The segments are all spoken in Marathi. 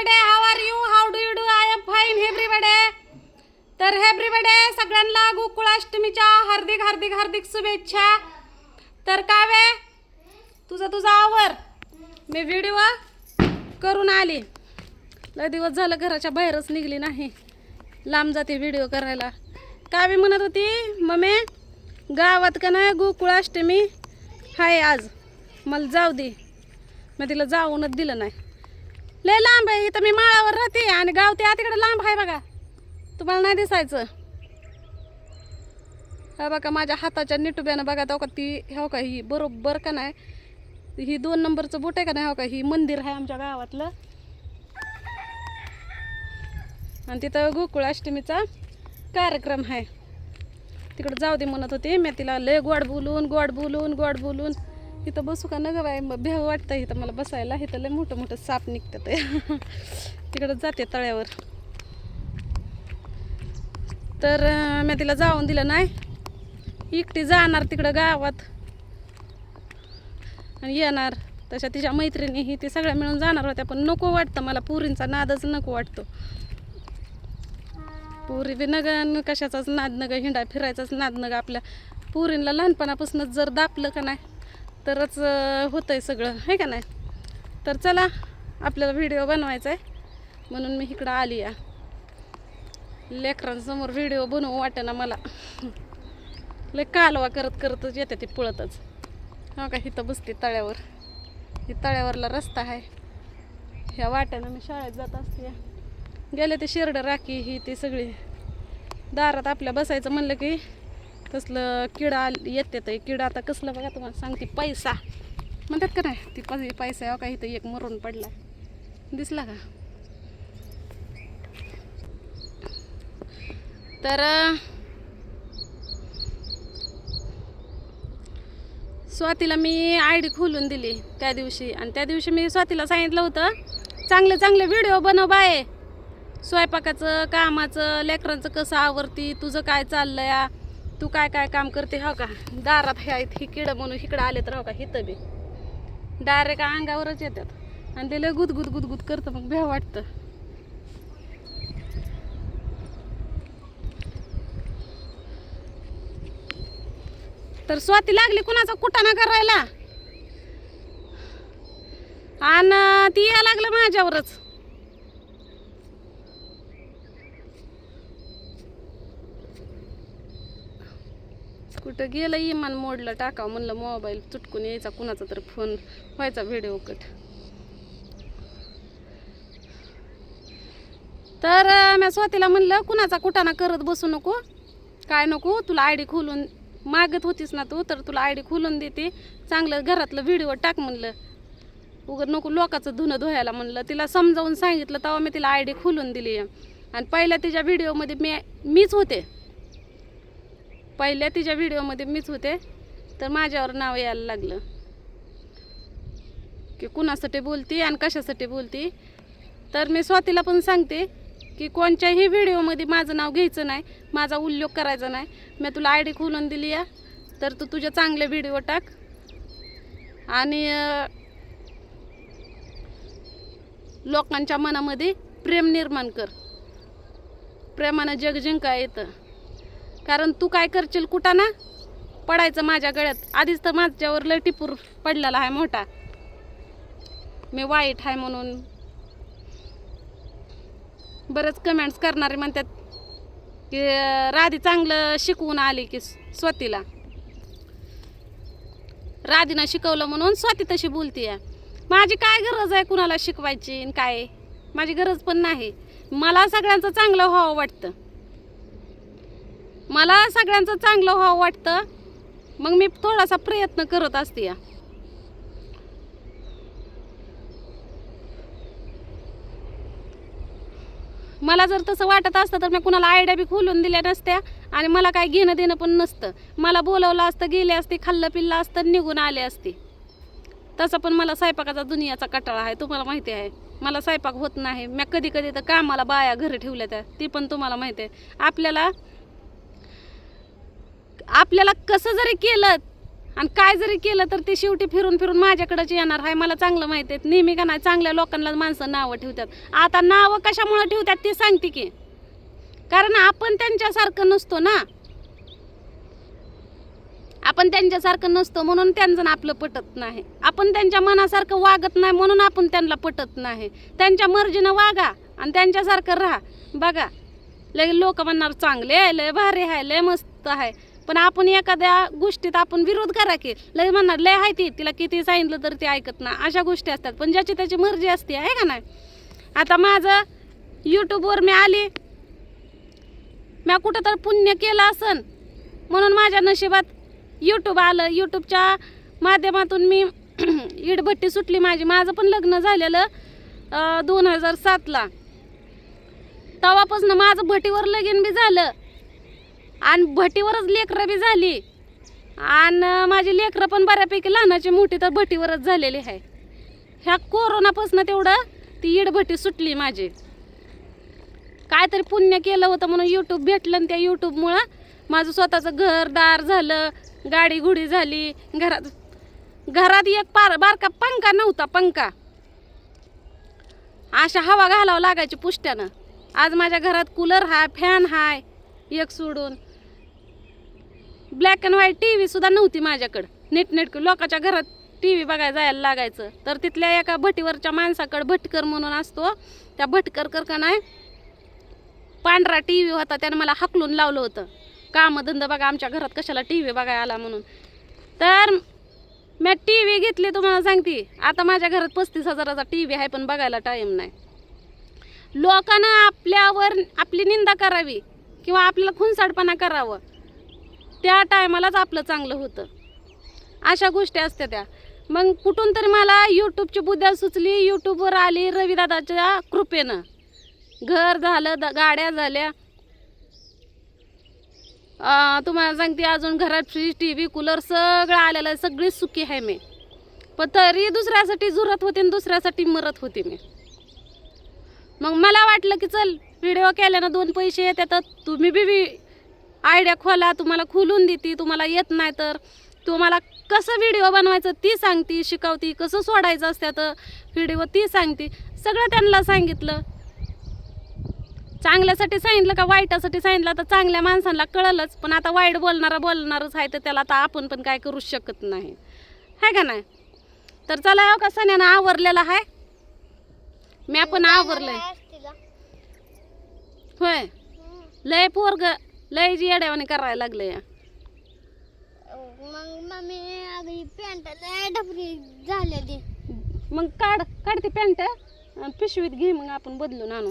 Hey everybody how are you how do you do I am fine hey everybody तर हेब्रीबडे सगळ्यांना गोकुळाष्टमीच्या हार्दिक हार्दिक हार्दिक शुभेच्छा. तर कावे तुझं तुझा आवर. मी व्हिडिओ करून आली. लय दिवस झालं घराच्या बाहेरच निघली नाही. लांब जाते व्हिडिओ करायला. कावे म्हणत होती मम्मी गावात का नाही गोकुळाष्टमी? हाय आज. मला जाऊ दे. मी तिला जाऊनच दिलं नाही. लय लांब आहे इथं मी माळावर राहते आणि गाव त्या तिकडे लांब आहे बघा. तुम्हाला नाही दिसायचं. हा बघा माझ्या हाताच्या निटुब्यानं बघा तो का ती हो का ही बरोबर का नाही? ही दोन नंबरचं बोट आहे का नाही हो का ही मंदिर आहे आमच्या गावातलं. आणि तिथं गोकुळाष्टमीचा कार्यक्रम आहे. तिकडं जाऊ दे म्हणत होते मी तिला लय गोड बोलून गोड बोलून गोड बोलून इथं बसू का न आहे बाय मग भेव वाटतं इथं मला बसायला. इथं लय मोठं मोठं साप निघतात. तिकडं जाते तळ्यावर. तर मी तिला जाऊन दिलं नाही. एकटी जाणार तिकडं गावात. आणि येणार. तशा तिच्या मैत्रिणीही ते सगळ्या मिळून जाणार होत्या. पण नको वाटतं मला. पुरींचा नादच नको वाटतो. पुरी बी नग कशाचाच नाद नग. हिंडा फिरायचाच नाद नग आपल्या. पुरींला लहानपणापासूनच जर दापलं का नाही तरच होतं आहे सगळं. आहे का नाही? तर चला आपल्याला व्हिडिओ बनवायचा आहे म्हणून मी इकडं आली या. लेकरांसमोर व्हिडिओ बनवू वाटेना मला. लय कालवा करत करतच येते ते पळतच. हो का इथं बसते तळ्यावर. ही तळ्यावरला रस्ता आहे ह्या वाट्यानं मी शाळेत जात असते या. गेले ते शिरडं राखी ही ती सगळी. दारात आपल्या बसायचं म्हणलं की कसलं किडा आल- येते तर किडा आता कसलं बघा तुम्हाला सांगते पैसा. म्हणतात का नाही ती पैसा पैसा आहे हो का इथं एक मरून पडला. दिसला का? तर स्वातीला मी आय डी खोलून दिली त्या दिवशी. आणि त्या दिवशी मी स्वातीला सांगितलं होतं चांगले चांगले व्हिडिओ बनव बाय. स्वयंपाकाचं कामाचं लेकरांचं कसं आवरती तुझं काय चाललं या तू काय काय काम करते हो का? दारात हे आहेत ही किडं म्हणून इकडं आले तर हो का हिथं बी. डायरेक्ट अंगावरच येतात. आणि ते लय गुदगुद गुदगुद करतं मग भ्या वाटतं. तर स्वाती लागली कुणाचा कुटाणा करायला आणि ती यायला लागलं माझ्यावरच. कुठं गेलं इमान मोडलं टाकावं म्हणलं मोबाईल चुटकून यायचा कुणाचा तर फोन व्हायचा व्हिडिओ कट तर मी स्वातीला म्हणलं कुणाचा कुटाणा करत बसू नको. काय नको? तुला आय डी खोलून मागत होतीस ना तू तर तुला आय डी खोलून देते. चांगलं घरातलं व्हिडिओ टाक म्हणलं. उगत नको लोकाचं धुणं धुवायला म्हणलं. तिला समजावून सांगितलं तेव्हा मी तिला आय डी खोलून दिली आणि पहिल्या तिच्या व्हिडिओमध्ये मी मीच होते. पहिल्या तिच्या व्हिडिओमध्ये मीच होते तर माझ्यावर नाव यायला लागलं. की कुणासाठी बोलती आणि कशासाठी बोलती? तर मी स्वातीला पण सांगते की कोणत्याही व्हिडिओमध्ये माझं नाव घ्यायचं नाही माझा उल्लेख करायचा नाही. मी तुला आय डी खोलून दिली या तर तू तुझे चांगले व्हिडिओ टाक. आणि लोकांच्या मनामध्ये प्रेम निर्माण कर. प्रेमानं जग जिंका येतं. कारण तू काय करशील कुठं ना? पडायचं माझ्या गळ्यात. आधीच तर माझ्यावर लय टिपूर पडलेला आहे मोठा. मी वाईट आहे म्हणून. बरंच कमेंट्स करणारे म्हणतात की राधी चांगलं शिकवून आली की स्वतीला. राधीनं शिकवलं म्हणून स्वाती तशी बोलतीये. माझी काय गरज आहे कुणाला शिकवायची आणि काय? माझी गरज पण नाही. मला सगळ्यांचं चांगलं व्हावं वाटतं. मला सगळ्यांचं चांगलं व्हावं वाटतं. मग मी थोडासा प्रयत्न करत असते. या मला जर तसं वाटत असतं तर मी कुणाला आयडिया बी खोलून दिल्या नसत्या आणि मला काय घेणं देणं पण नसतं. मला बोलवलं असतं गेले असते खाल्लं पिल्लं असतं निघून आले असते. तसं पण मला स्वयंपाकाचा दुनियाचा कटाळा आहे तुम्हाला माहिती आहे. मला स्वयंपाक होत नाही. मी कधी कधी तर कामाला बाया घरी ठेवल्या त्या ती पण तुम्हाला माहिती आहे. आपल्याला आपल्याला कसं जरी केलं आणि काय जरी केलं तर ते शेवटी फिरून फिरून माझ्याकडेच येणार. आहे मला चांगलं माहिती आहे नेहमी का नाही चांगल्या लोकांना माणसं नावं ठेवतात. आता नावं कशामुळं ठेवतात ते सांगते की. कारण आपण त्यांच्यासारखं नसतो ना. आपण त्यांच्यासारखं नसतो म्हणून त्यांचं आपलं पटत नाही. आपण त्यांच्या मनासारखं वागत नाही म्हणून आपण त्यांना पटत नाही. त्यांच्या मर्जीनं वागा आणि त्यांच्यासारखं राहा. बघा लय लोक म्हणणार चांगले आहे लय भारी आहे लय मस्त आहे. पण आपण एखाद्या गोष्टीत आपण विरोध करा की लय म्हणणार लय आहे ती तिला किती सांगितलं तर ती ऐकत ना अशा गोष्टी असतात. पण ज्याची त्याची मर्जी असते आहे का नाही? आता माझं यूट्यूबवर मी आली. मी कुठं तर पुण्य केलं असन. म्हणून माझ्या नशिबात यूट्यूब आलं. यूट्यूबच्या माध्यमातून मी इडभट्टी सुटली माझी. माझं पण लग्न झालेलं दोन हजार सातला. तेव्हापासून माझं भटीवर लगीन बी झालं. आणि भटीवरच लेकरं बी झाली. आणि माझी लेकरं पण बऱ्यापैकी लहानाची मोठी तर भटीवरच झालेली आहे. ह्या कोरोनापासून तेवढं ती इडभटी सुटली माझी. काहीतरी पुण्य केलं होतं म्हणून यूट्यूब भेटलं आणि त्या यूट्यूबमुळं माझं स्वतःचं घरदार झालं गाडी घुडी झाली घरात घरात एक पार बारका पंखा नव्हता पंखा. अशा हवा घालावं लागायची पुष्ट्यानं. आज माझ्या घरात कूलर हाय फॅन हाय एक सोडून. Black and white T V सुद्धा नव्हती माझ्याकडं. नीटनेटक लोकांच्या घरात टी व्ही बघायला जायला लागायचं. तर तिथल्या एका भटीवरच्या माणसाकडं भटकर म्हणून असतो. त्या भटकर कर का नाही पांढरा टी व्ही होता त्यानं मला हकलून लावलं होतं. कामधंदा बघा आमच्या घरात कशाला टी व्ही बघायला आला म्हणून. तर मी टी व्ही घेतली तुम्हाला सांगते. आता माझ्या घरात पस्तीस हजाराचा टी व्ही आहे पण बघायला टाईम नाही. लोकांना आपल्यावर आपली निंदा करावी किंवा आपल्याला खुनसाडपणा करावं. त्या टायमालाच आपलं चांगलं होतं. अशा गोष्टी असत्या त्या. मग कुठून तरी मला यूट्यूबची बुद्ध्या सुचली. यूट्यूबवर आली रविदादाच्या कृपेनं. घर झालं द गाड्या झाल्या. तुम्हाला सांगते अजून घरात फ्रीज टी व्ही कूलर सगळं आलेलं आहे. सगळी सुखी आहे मी. पण तरी दुसऱ्यासाठी जुरत होते आणि दुसऱ्यासाठी मरत होते मी. मग मला वाटलं की चल व्हिडिओ केल्यानं दोन पैसे येतात तुम्ही बी आयडिया खोला तुम्हाला खोलून देते तुम्हाला येत नाही तर. तुम्हाला कसं व्हिडिओ बनवायचं ती सांगते शिकवती कसं सोडायचं असत्यात व्हिडिओ ती सांगते. सगळं त्यांना सांगितलं. चांगल्यासाठी सांगितलं का वाईटासाठी सांगितलं तर चांगल्या माणसांना कळलंच पण आता वाईट बोलणारा बोलणारच आहे तर त्याला आता आपण पण काय करू शकत नाही. आहे का नाही? तर चला हो का सण्यानं आवरलेला आहे मी आपण आवरलंय. होय? लय पोरग लय येड्यावाने करायला लागले. मग मम्मी अगदी पॅन्ट लय डबरी झालेली मग काढ काढ ती पॅन्ट पिशवीत घे मग आपण बदलून आणू.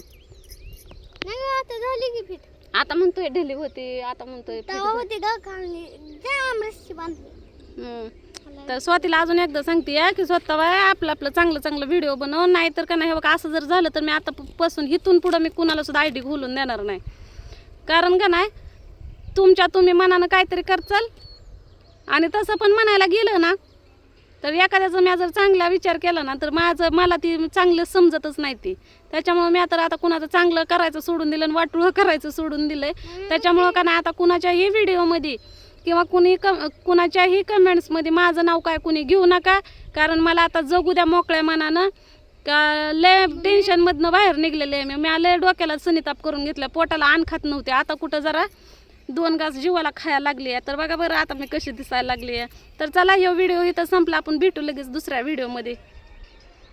नाही आता झाली की फिट. आता म्हणतोय ढिली होती आता म्हणतोय तेव्हा होती. ग खाली. जाम रस्सी बांधली हम्म. तर स्वातीला अजून एकदा सांगते या की स्वतः बाय आपलं आपलं चांगलं चांगलं व्हिडिओ बनव नाही तर का नाही हे बघा असं जर झालं तर मी आता प- पासून इथून पुढं मी कुणाला सुद्धा आय डी खोलून देणार नाही. कारण का नाही तुमच्या तुम्ही मनानं काहीतरी करचाल. आणि तसं पण म्हणायला गेलं ना तर एखाद्याचा मी जर चांगला विचार केला ना तर माझं मला ती चांगलं समजतच नाही ती. त्याच्यामुळं मी तर आता कुणाचं चांगलं करायचं सोडून दिलं आणि वाटुळं करायचं सोडून दिलंय. त्याच्यामुळं का नाही आता कुणाच्याही व्हिडिओमध्ये किंवा कुणी क कुणाच्याही कमेंट्समध्ये माझं नाव काय कुणी घेऊ नका. कारण मला आता जगू द्या मोकळ्या मनानं. का लय टेन्शनमधनं बाहेर निघलेले आहे मी. मी लय डोक्याला सनिताप करून घेतलं पोटाला आणखात नव्हते. आता कुठं जरा दोन गास जीवाला खायला लागली आहे. तर बघा बरं आता मी कशी दिसायला लागली आहे. तर चला हा व्हिडिओ इथं संपला. आपण भेटू लगेच दुसऱ्या व्हिडिओमध्ये.